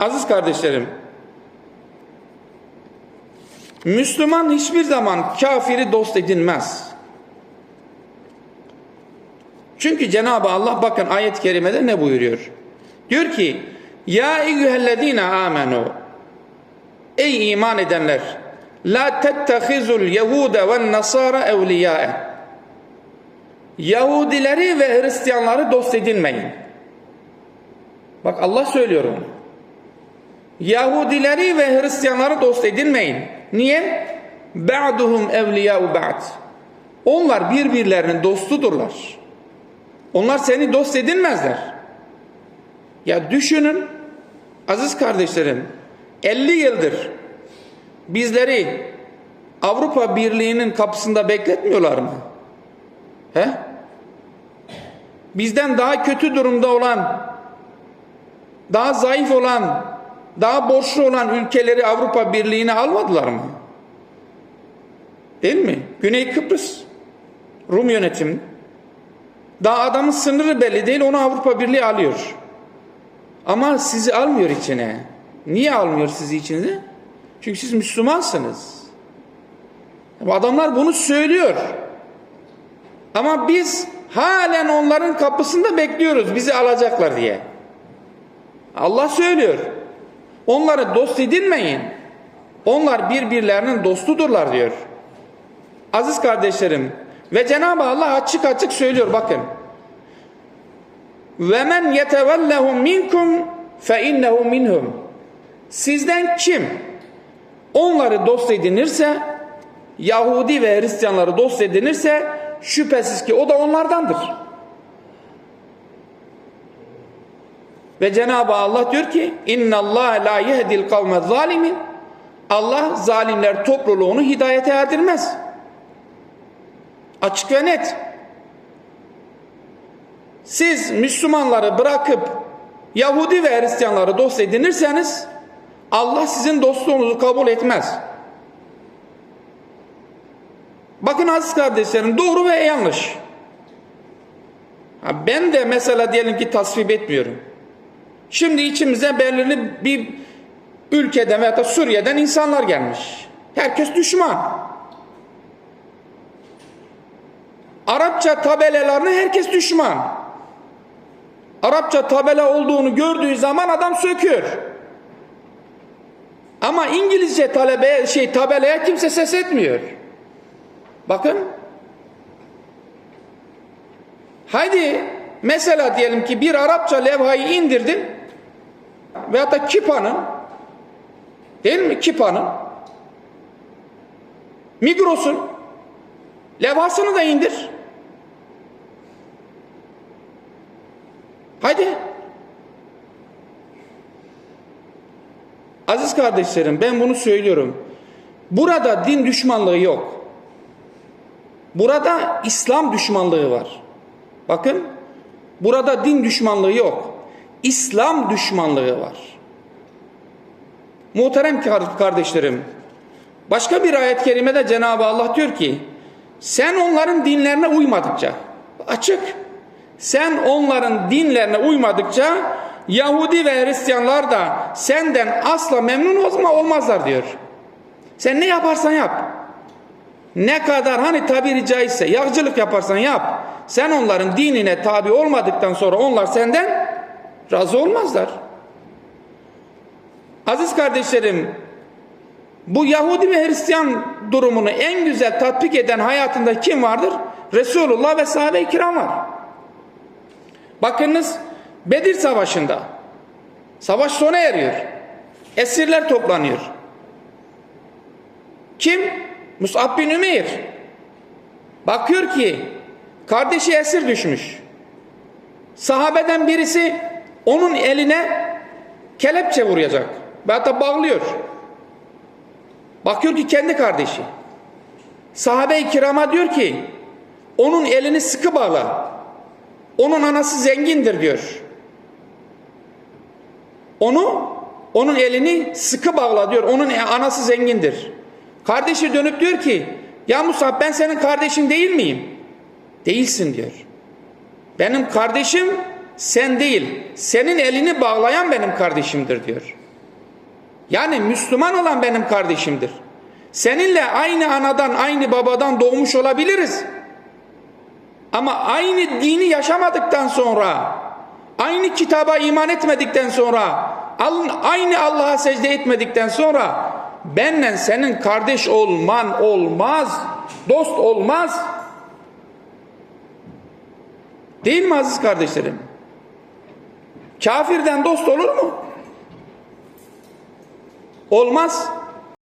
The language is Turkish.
Aziz kardeşlerim, Müslüman hiçbir zaman kafiri dost edinmez. Çünkü Cenab-ı Allah bakın ayet-i kerimede ne buyuruyor? Diyor ki Ya eyyühellezine amenu Ey iman edenler La tettehizul yehude ve nasara evliyâe Yahudileri ve Hristiyanları dost edinmeyin. Bak Allah söylüyor onu. Yahudileri ve Hristiyanları dost edinmeyin. Niye? Ba'duhum evliyâ'u ba'd. Onlar birbirlerinin dostudurlar. Onlar seni dost edinmezler. Ya düşünün aziz kardeşlerim 50 yıldır bizleri Avrupa Birliği'nin kapısında bekletmiyorlar mı? He? Bizden daha kötü durumda olan, daha zayıf olan, daha borçlu olan ülkeleri Avrupa Birliği'ne almadılar mı? Değil mi? Güney Kıbrıs Rum yönetimi. Daha adamın sınırı belli değil onu Avrupa Birliği alıyor. Ama sizi almıyor içine. Niye almıyor sizi içine? Çünkü siz Müslümansınız. Adamlar bunu söylüyor. Ama biz halen onların kapısında bekliyoruz bizi alacaklar diye. Allah söylüyor. Onları dost edinmeyin. Onlar birbirlerinin dostudurlar diyor. Aziz kardeşlerim ve Cenab-ı Allah açık açık söylüyor bakın. Ve men yetevellehum minkum fe innehu minhum. Sizden kim onları dost edinirse Yahudi ve Hristiyanları dost edinirse şüphesiz ki o da onlardandır. Ve Cenab-ı Allah diyor ki inna Allah la yehdil kavme zalimin Allah zalimler topluluğunu hidayete erdirmez. Açık ve net. Siz Müslümanları bırakıp Yahudi ve Hristiyanları dost edinirseniz Allah sizin dostluğunuzu kabul etmez. Bakın aziz kardeşlerim doğru ve yanlış. Ben de mesela diyelim ki tasvip etmiyorum. Şimdi içimize belirli bir ülkeden veya da Suriye'den insanlar gelmiş. Herkes düşman. Arapça tabelalarına herkes düşman. Arapça tabela olduğunu gördüğü zaman adam söküyor. Ama İngilizce talebe şey tabelaya kimse ses etmiyor. Bakın. Haydi mesela diyelim ki bir Arapça levhayı indirdin veyahut da Kipa'nın değil mi Kipa'nın Migros'un levhasını da indir. Haydi. Aziz kardeşlerim ben bunu söylüyorum. Burada din düşmanlığı yok. Burada İslam düşmanlığı var. Bakın burada din düşmanlığı yok. İslam düşmanlığı var. Muhterem kardeşlerim başka bir ayet-i kerimede Cenab-ı Allah diyor ki sen onların dinlerine uymadıkça açık sen onların dinlerine uymadıkça Yahudi ve Hristiyanlar da senden asla memnun olma olmazlar diyor. Sen ne yaparsan yap. Ne kadar hani tabiri caizse yağcılık yaparsan yap. Sen onların dinine tabi olmadıktan sonra onlar senden razı olmazlar. Aziz kardeşlerim bu Yahudi ve Hristiyan durumunu en güzel tatbik eden hayatında kim vardır? Resulullah ve sahabe-i kiram var. Bakınız Bedir Savaşı'nda savaş sona eriyor. Esirler toplanıyor. Kim? Mus'ab bin Ümeyr. Bakıyor ki kardeşi esir düşmüş. Sahabeden birisi onun eline kelepçe vuracak. Ve hatta bağlıyor. Bakıyor ki kendi kardeşi. Sahabe-i kirama diyor ki onun elini sıkı bağla. Onun anası zengindir diyor. Onu onun elini sıkı bağla diyor. Onun anası zengindir. Kardeşi dönüp diyor ki ya Musa ben senin kardeşin değil miyim? Değilsin diyor. Benim kardeşim sen değil. Senin elini bağlayan benim kardeşimdir diyor. Yani Müslüman olan benim kardeşimdir. Seninle aynı anadan, aynı babadan doğmuş olabiliriz. Ama aynı dini yaşamadıktan sonra, aynı kitaba iman etmedikten sonra, aynı Allah'a secde etmedikten sonra benle senin kardeş olman olmaz, dost olmaz. Değil mi aziz kardeşlerim? Kafirden dost olur mu? Olmaz.